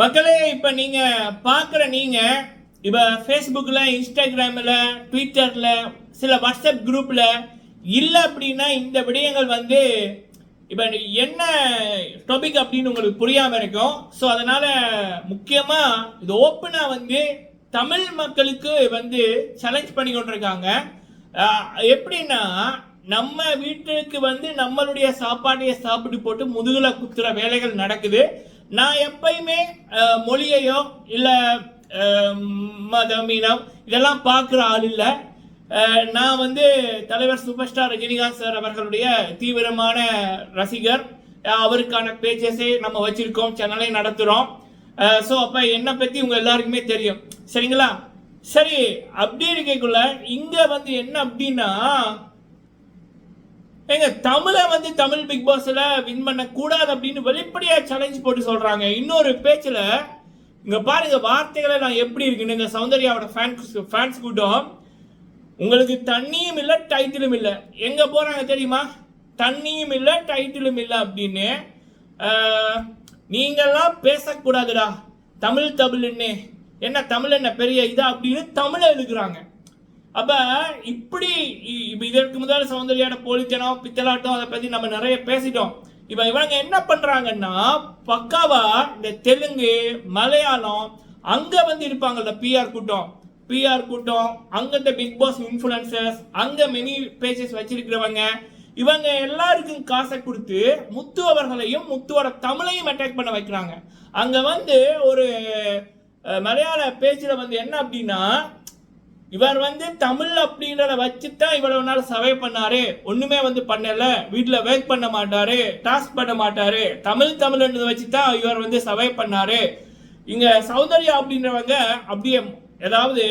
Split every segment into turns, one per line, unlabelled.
மக்களே இப்போ நீங்கள் பார்க்குற நீங்கள் இப்போ ஃபேஸ்புக்கில் இன்ஸ்டாகிராமில் ட்விட்டரில் சில வாட்ஸ்அப் குரூப்பில் இல்லை அப்படின்னா இந்த விடயங்கள் வந்து இப்போ என்ன டாபிக் அப்படின்னு உங்களுக்கு புரியாமல் இருக்கும். ஸோ அதனால் முக்கியமாக இது ஓப்பனாக வந்து தமிழ் மக்களுக்கு வந்து சேலஞ்ச் பண்ணி கொண்டிருக்காங்க. எப்படின்னா நம்ம வீட்டுக்கு வந்து நம்மளுடைய சாப்பாட்டையை சாப்பிட்டு போட்டு முதுகில் குத்துற வேலைகள் நடக்குது. நான் எப்பயுமே மொழியையோ இல்லை மதம் இனம் இதெல்லாம் பார்க்குற ஆள் இல்லை. நான் வந்து தலைவர் சூப்பர் ஸ்டார் ரஜினிகாந்த் சார் அவர்களுடைய தீவிரமான ரசிகர். அவருக்கான பேச்சஸே நம்ம வச்சிருக்கோம் சேனலை நடத்துகிறோம் ஸோ அப்போ என்னை பற்றி உங்கள் எல்லாருக்குமே தெரியும். சரிங்களா? சரி அப்படி இருக்கக்குள்ள இங்கே வந்து என்ன அப்படின்னா ஏங்க தமிழை வந்து தமிழ் பிக் பாஸ்ல வின் பண்ண கூடாது அப்படின்னு வெளிப்படையா சேலஞ்ச் போட்டு சொல்றாங்க. இன்னொரு பேச்சுல இங்க பாருங்க வார்த்தைகளை நான் எப்படி இருக்குன்னு இந்த சௌந்தர்யாவோட ஃபேன்ஸ் ஃபேன்ஸ் கூட்டம். உங்களுக்கு தண்ணியும் இல்லை டைட்டிலும் இல்லை. எங்க போறாங்க தெரியுமா? தண்ணியும் இல்லை டைட்டிலும் இல்லை அப்படின்னு ஆஹ், நீங்கெல்லாம் பேசக்கூடாதுடா. தமிழ் தமிழ்னு என்ன தமிழ் என்ன பெரிய இதா அப்படின்னு தமிழை எழுதுகிறாங்க அப்ப இப்படி இ- இதற்கு முதல் சௌந்தர்யான போலித்தனம் பித்தலாட்டம் அதை பத்தி நம்ம நிறைய பேசிட்டோம். இப்ப இவங்க என்ன பண்றாங்கன்னா பக்காவா இந்த தெலுங்கு மலையாளம் அங்க வந்து இருப்பாங்கல்ல பிஆர் கூட்டம். பிஆர் கூட்டம் அங்க இந்த பிக் பாஸ் இன்ஃபுளுசர்ஸ் அங்க மெனி பேஜஸ் வச்சிருக்கிறவங்க. இவங்க எல்லாருக்கும் காசை கொடுத்து முத்து அவர்களையும் முத்துவோட தமிழையும் அட்டாக் பண்ண வைக்கிறாங்க. அங்க வந்து ஒரு மலையாள பேச்சில் வந்து என்ன அப்படின்னா இவர் வந்து தமிழ் அப்படின்றத வச்சு தான் இவ்வளவு நாள் சர்வை பண்ணாரு. ஒண்ணுமே வந்து பண்ணல. வீட்டுல ஒர்க் பண்ண மாட்டாரு. டாஸ்க் பண்ண மாட்டாரு. தமிழ் தமிழ்ன்றதை வச்சு தான் இவர் வந்து சர்வை பண்ணாரு. இங்க சௌந்தர்யா அப்படின்றவங்க அப்படியே ஏதாவது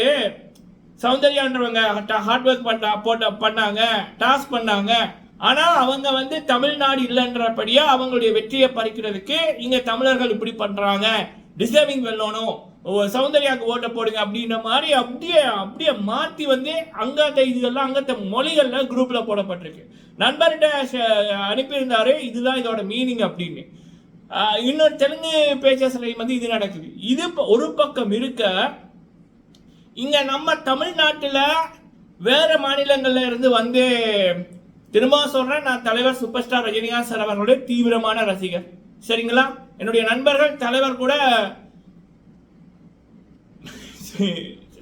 சௌந்தர்யான்றவங்க ஹார்ட் ஒர்க் பண்ண போட்ட பண்ணாங்க டாஸ்க் பண்ணாங்க. ஆனால் அவங்க வந்து தமிழ்நாடு இல்லைன்றபடியா அவங்களுடைய வெற்றியை பறிக்கிறதுக்கு இங்க தமிழர்கள் இப்படி பண்றாங்க. டிசர்விங் வெல்லணும். ஓ, சௌந்தர்யாக்கு ஓட்ட போடுங்க அப்படின்ற மாதிரி அப்படியே அப்படியே மாற்றி வந்து அங்கத்த இதுகள்லாம் அங்கத்த மொழிகள்லாம் குரூப்பில் போடப்பட்டிருக்கு. நண்பர்கிட்ட அனுப்பியிருந்தாரு இதுதான் இதோட மீனிங் அப்படின்னு. இன்னொரு தெலுங்கு பேச்சஸ்லையும் வந்து இது நடக்குது. இது ஒரு பக்கம் இருக்க இங்கே நம்ம தமிழ்நாட்டில் வேறு மாநிலங்களில் இருந்து வந்து திரும்ப சொல்கிறேன் நான் தலைவர் சூப்பர் ஸ்டார் ரஜினிகாந்த் சார் அவர்களுடைய தீவிரமான ரசிகர். சரிங்களா? என்னுடைய நண்பர்கள் தலைவர் கூட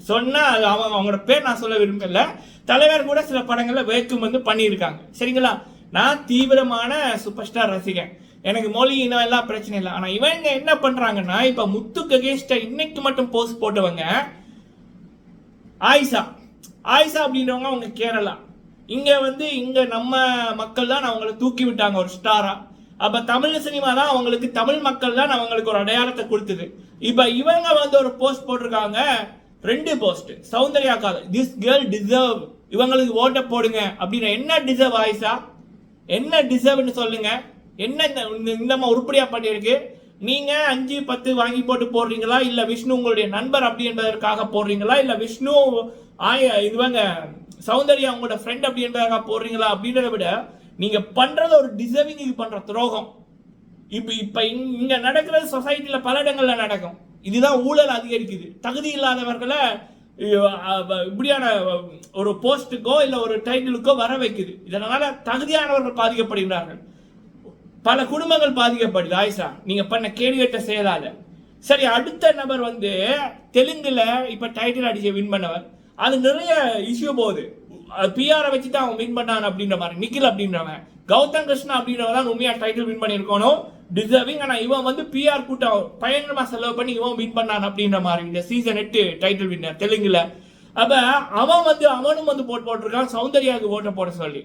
சொன்னால் அது அவங்க அவங்களோட பேர் நான் சொல்ல விரும்பல. தலைவர் கூட சில படங்களில் வேக்கும் வந்து பண்ணியிருக்காங்க. சரிங்களா? நான் தீவிரமான சூப்பர் ஸ்டார் ரசிகன். எனக்கு மொழி இனம் எல்லாம் பிரச்சனை இல்லை. ஆனால் இவங்க என்ன பண்ணுறாங்கன்னா இப்போ முத்துக்கு அகேன்ஸ்டா இன்னைக்கு மட்டும் போஸ்ட் போட்டவங்க ஆயிஷா. ஆயிஷா அப்படின்றவங்க அவங்க கேரளா. இங்கே வந்து இங்கே நம்ம மக்கள் தான் அவங்கள தூக்கி விட்டாங்க ஒரு ஸ்டாராக அப்ப தமிழ் சினிமா தான் அவங்களுக்கு தமிழ் மக்கள் தான் அவங்களுக்கு ஒரு அடையாளத்தை கொடுத்தது. இப்ப இவங்க வந்து ஒரு போஸ்ட் போட்டிருக்காங்க. ரெண்டு போஸ்ட் சௌந்தர்யா காதல். திஸ் கேர்ள் டிசர்வ் இவங்களுக்கு ஓட்ட போடுங்க. அப்படின்னு என்ன டிசர்வ் ஆயிஷா? என்ன டிசர்வ்னு சொல்லுங்க. என்ன இந்த- இந்த- உருப்படியா பண்ணியிருக்கு? நீங்க அஞ்சு பத்து வாங்கி போட்டு போடுறீங்களா? இல்ல விஷ்ணு உங்களுடைய நண்பர் அப்படி என்பதற்காக போடுறீங்களா? இல்ல விஷ்ணு ஆய இதுவங்க சௌந்தர்யா உங்களோட ஃப்ரெண்ட் அப்படி என்பதற்காக போடுறீங்களா? அப்படின்றத விட நீங்கள் பண்ணுறது ஒரு டிசர்விங் பண்ணுற துரோகம். இப்போ இப்போ இங்கே நடக்கிறது சொசைட்டியில் பல இடங்களில் நடக்கும். இதுதான் ஊழல் அதிகரிக்குது. தகுதி இல்லாதவர்களை இப்படியான ஒரு போஸ்ட்டுக்கோ இல்லை ஒரு டைட்டிலுக்கோ வர வைக்குது. இதனால் தகுதியானவர்கள் பாதிக்கப்படுகிறார்கள். பல குடும்பங்கள் பாதிக்கப்படுது. ஆயிஷா நீங்கள் பண்ண கேடுகட்ட செயலால். சரி அடுத்த நபர் வந்து தெலுங்குல இப்போ டைட்டில் அடிச்சு வின் பண்ணவர். அது நிறைய இஷ்யூ போகுது. பிஆரை வச்சு தான் அவன் வின் பண்ணான் அப்படின்ற மாதிரி. நிக்கில் அப்படின்றவன். கௌதம் கிருஷ்ணா அப்படின்றவன் தான் உண்மையா டைட்டில் வின் பண்ணியிருக்கணும். டிசர்விங் ஆனால் இவன் வந்து பிஆர் கூட்டம் பயங்கரமாக செலவு பண்ணி இவன் வின் பண்ணான் அப்படின்ற மாதிரி. இந்த சீசன் எட்டு டைட்டில் வின்னர் தெலுங்குல. அப்போ அவன் வந்து அவனும் வந்து போட்டு போட்டிருக்கான். சௌந்தர்யாவுக்கு ஓட்டை போட சொல்லி.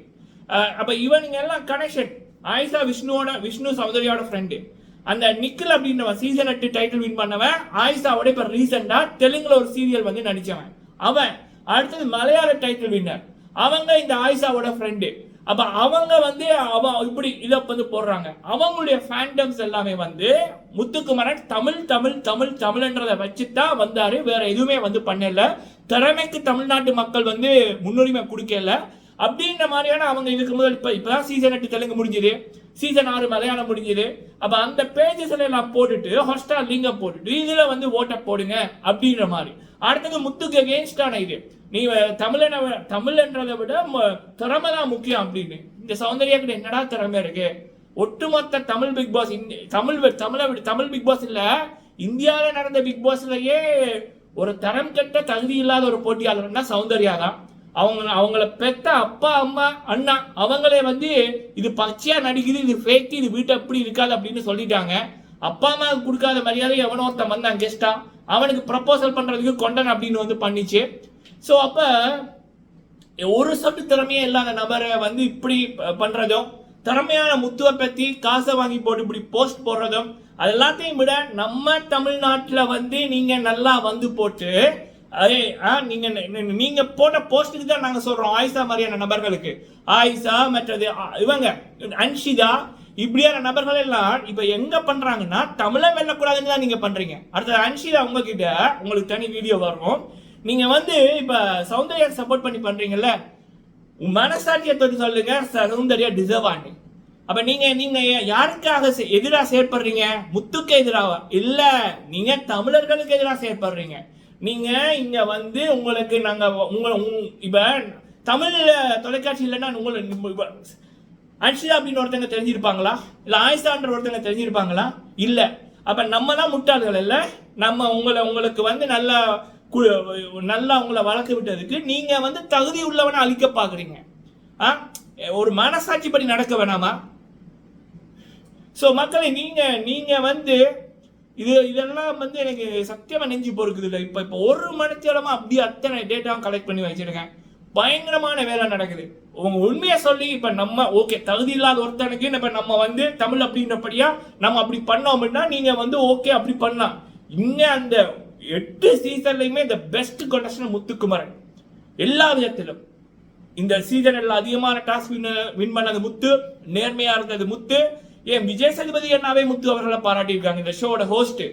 அப்போ இவனுங்க எல்லாம் கனெக்ஷன் ஆயிஷா விஷ்ணுவோட விஷ்ணு சௌந்தர்யாவோட ஃப்ரெண்டு அந்த நிக்கில் அப்படின்றவன் சீசன் எட்டு டைட்டில் வின் பண்ணவன். ஆயிஷாவோட இப்போ ரீசெண்டாக தெலுங்குல ஒரு சீரியல் வந்து நடித்தவன் அவன். அடுத்தது மலையாள டைட்டில் வின்னர் அவங்க இந்த ஆயிஷாவோட ஃப்ரெண்டு அப்ப அவங்க வந்து அவ இப்படி இதை வந்து போடுறாங்க. அவங்களுடைய ஃபேண்டம்ஸ் எல்லாமே வந்து முத்துக்குமரன் தமிழ் தமிழ் தமிழ் தமிழ்ன்றதை வச்சு தான் வந்தாரு. வேற எதுவுமே வந்து பண்ணல. திறமைக்கு தமிழ்நாட்டு மக்கள் வந்து முன்னுரிமை கொடுக்கல. அப்படின்ற மாதிரியான அவங்க இதுக்கு முதல் இப்போ இப்போதான் சீசன் எட்டு தெலுங்கு முடிஞ்சுது. சீசன் ஆறு மலையாளம் முடிஞ்சுது. அப்போ அந்த பேஜஸ்ல எல்லாம் போட்டுட்டு ஹாஸ்டார் லிங்கம் போட்டுட்டு இதில் வந்து ஓட்டை போடுங்க அப்படின்ற மாதிரி. அடுத்தது முத்துக்கு அகேன்ஸ்டான இது. நீ தமிழனை விட- தமிழ்ன்றதை விட ம- திறமை தான் முக்கியம் அப்படின்னு. இந்த சௌந்தர்யா கிட்ட என்னடா திறமை இருக்கு? ஒட்டுமொத்த தமிழ் பிக் பாஸ் தமிழ் தமிழை விட தமிழ் பிக் பாஸ் இல்லை இந்தியாவில் நடந்த பிக் பாஸ்லயே ஒரு தரம் கெட்ட தகுதி இல்லாத ஒரு போட்டியாளர்னா சௌந்தர்யா தான். அவங்க அவங்கள பெத்த அப்பா அம்மா அண்ணா அவங்களே வந்து இது பச்சையா நடிக்குது இது ஃபேக்கு இது வீட்டு அப்படி இருக்காது அப்படின்னு சொல்லிட்டாங்க. அப்பா அம்மாவுக்கு கொடுக்காத மரியாதை எவனோ ஒருத்தன் வந்தான் கெஸ்டா அவனுக்கு ப்ரப்போசல் பண்றதுக்கு கொண்டன் அப்படின்னு வந்து பண்ணிச்சு. ஸோ அப்போ ஒரு சொட்டு திறமையே இல்லாத நபரை வந்து இப்படி பண்ணுறதும் திறமையான முத்துவை பற்றி காசை வாங்கி போட்டு இப்படி போஸ்ட் போடுறதும் அது எல்லாத்தையும் விட நம்ம தமிழ்நாட்டில் வந்து நீங்கள் நல்லா வந்து போட்டு அதே ஆ, நீங்கள் ந- போட்ட போஸ்ட்டுக்கு தான் நாங்கள் சொல்கிறோம் ஆயிஷா மாதிரியான நபர்களுக்கு. ஆயிஷா மற்றது இவங்க அன்ஷிதா இப்படியான நபர்கள் எல்லாம் இப்போ எங்கே பண்ணுறாங்கன்னா தமிழை வெல்லக்கூடாதுன்னு தான் நீங்கள் பண்ணுறீங்க அடுத்தது அன்ஷிதா உங்ககிட்ட உங்களுக்கு தனி வீடியோ வரும். நீங்க வந்து இப்ப சௌந்தர்யா சப்போர்ட் பண்ணி பண்றீங்கல்ல மனசாட்சியை தொட்டு சொல்லுங்க சௌந்தர்யா டிசர்வ் ஆனு. அப்ப நீங்க நீங்க யாருக்காக செ- செயற்படுறீங்க? முத்துக்கு எதிராக இல்ல நீங்க தமிழர்களுக்கு எதிராக செயற்படுறீங்க. நீங்க இங்க வந்து உங்களுக்கு நாங்க உங்களை உங்க- இப்ப தமிழ் தொலைக்காட்சி இல்லைன்னா உங்களை அன்ஷிதா அப்படின்னு ஒருத்தங்க தெரிஞ்சிருப்பாங்களா? இல்ல ஆயிஷான்ற ஒருத்தங்க தெரிஞ்சிருப்பாங்களா? இல்ல. அப்ப நம்ம தான் முட்டாள்கள் இல்ல? நம்ம உங்களை உங்களுக்கு வந்து நல்லா நல்லா உங்களை வளர்த்து விட்டதுக்கு நீங்கள் வந்து தகுதி உள்ளவனை அழிக்க பார்க்குறீங்க. ஆ? ஒரு மனசாட்சி படி நடக்க வேணாமா? ஸோ மக்களை நீங்கள் நீங்கள் வந்து இது இதெல்லாம் வந்து எனக்கு சத்தியமாக நெஞ்சு பொறுக்குது இல்லை. இப்போ இப்போ ஒரு மணித்தேரமா அப்படியே அத்தனை டேட்டாவும் கலெக்ட் பண்ணி வச்சுருக்கேன். பயங்கரமான வேலை நடக்குது. உங்க உண்மையை சொல்லி இப்ப நம்ம ஓகே தகுதி இல்லாத ஒருத்தனுக்கு இப்ப நம்ம வந்து தமிழ் அப்படின்றபடியா நம்ம அப்படி பண்ணோம் அப்படின்னா நீங்க வந்து ஓகே அப்படி பண்ணலாம். இங்க அந்த எட்டு சீசன்லையுமே இந்த பெஸ்ட் கொண்டஸ்டன் முத்துக்குமரன். எல்லா விதத்திலும். இந்த சீசனில் அதிகமான டாஸ்க் வின் வின் பண்ணது முத்து நேர்மையா இருந்தது முத்து. ஏன் விஜய் சதுபதி அண்ணாவே முத்து அவர்களை பாராட்டியிருக்காங்க. இந்த ஷோட ஹோஸ்ட்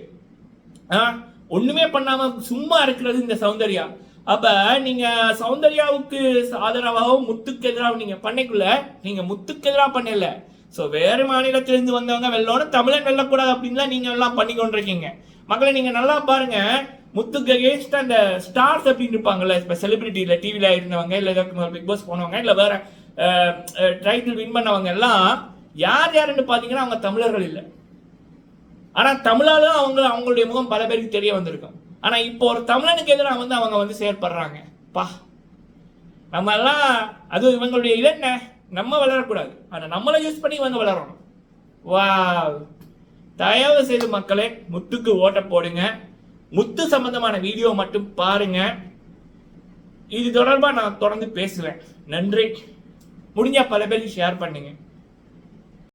ஒண்ணுமே பண்ணாம சும்மா இருக்கிறது இந்த சௌந்தர்யா. அப்ப நீங்க சௌந்தர்யாவுக்கு ஆதரவாகவும் முத்துக்கு எதிராகவும் நீங்க பண்ணைக்குள்ள நீங்க முத்துக்கு எதிராக பண்ணல ஸோ வேறு மாநிலத்திலிருந்து வந்தவங்க வெல்லோன்னு தமிழன் வெல்லக்கூடாது அப்படின்லாம் நீங்கள் எல்லாம் பண்ணி கொண்டிருக்கீங்க. மக்களை நீங்கள் நல்லா பாருங்கள் முத்துக்கு அகேன்ஸ்ட் அந்த ஸ்டார்ஸ் அப்படின்னு இருப்பாங்கல்ல இப்போ செலிபிரிட்டியில் டிவியில் இருந்தவங்க இல்லை ஏதாவது பிக் பாஸ் போனவங்க இல்லை வேற டைட்டில் வின் பண்ணவங்க எல்லாம் யார் யாருன்னு பார்த்தீங்கன்னா அவங்க தமிழர்கள் இல்லை. ஆனால் தமிழால அவங்க அவங்களுடைய முகம் பல பேருக்கு தெரிய வந்திருக்கும். ஆனால் இப்போ ஒரு தமிழனுக்கு எதிராக வந்து அவங்க வந்து செயற்படுறாங்க. பா. நம்ம எல்லாம் அது இவங்களுடைய இது என்ன நம்ம வளரக்கூடாது. ஆனால் நம்மளை யூஸ் பண்ணி இவங்க வளரணும். வா தயவு செய்து மக்களே முத்துக்கு ஓட்ட போடுங்க. முத்து சம்பந்தமான வீடியோ மட்டும் பாருங்க. இது தொடர்பாக நான் தொடர்ந்து பேசுவேன். நன்றி. முடிஞ்சால் பல பேருக்கு ஷேர் பண்ணுங்க.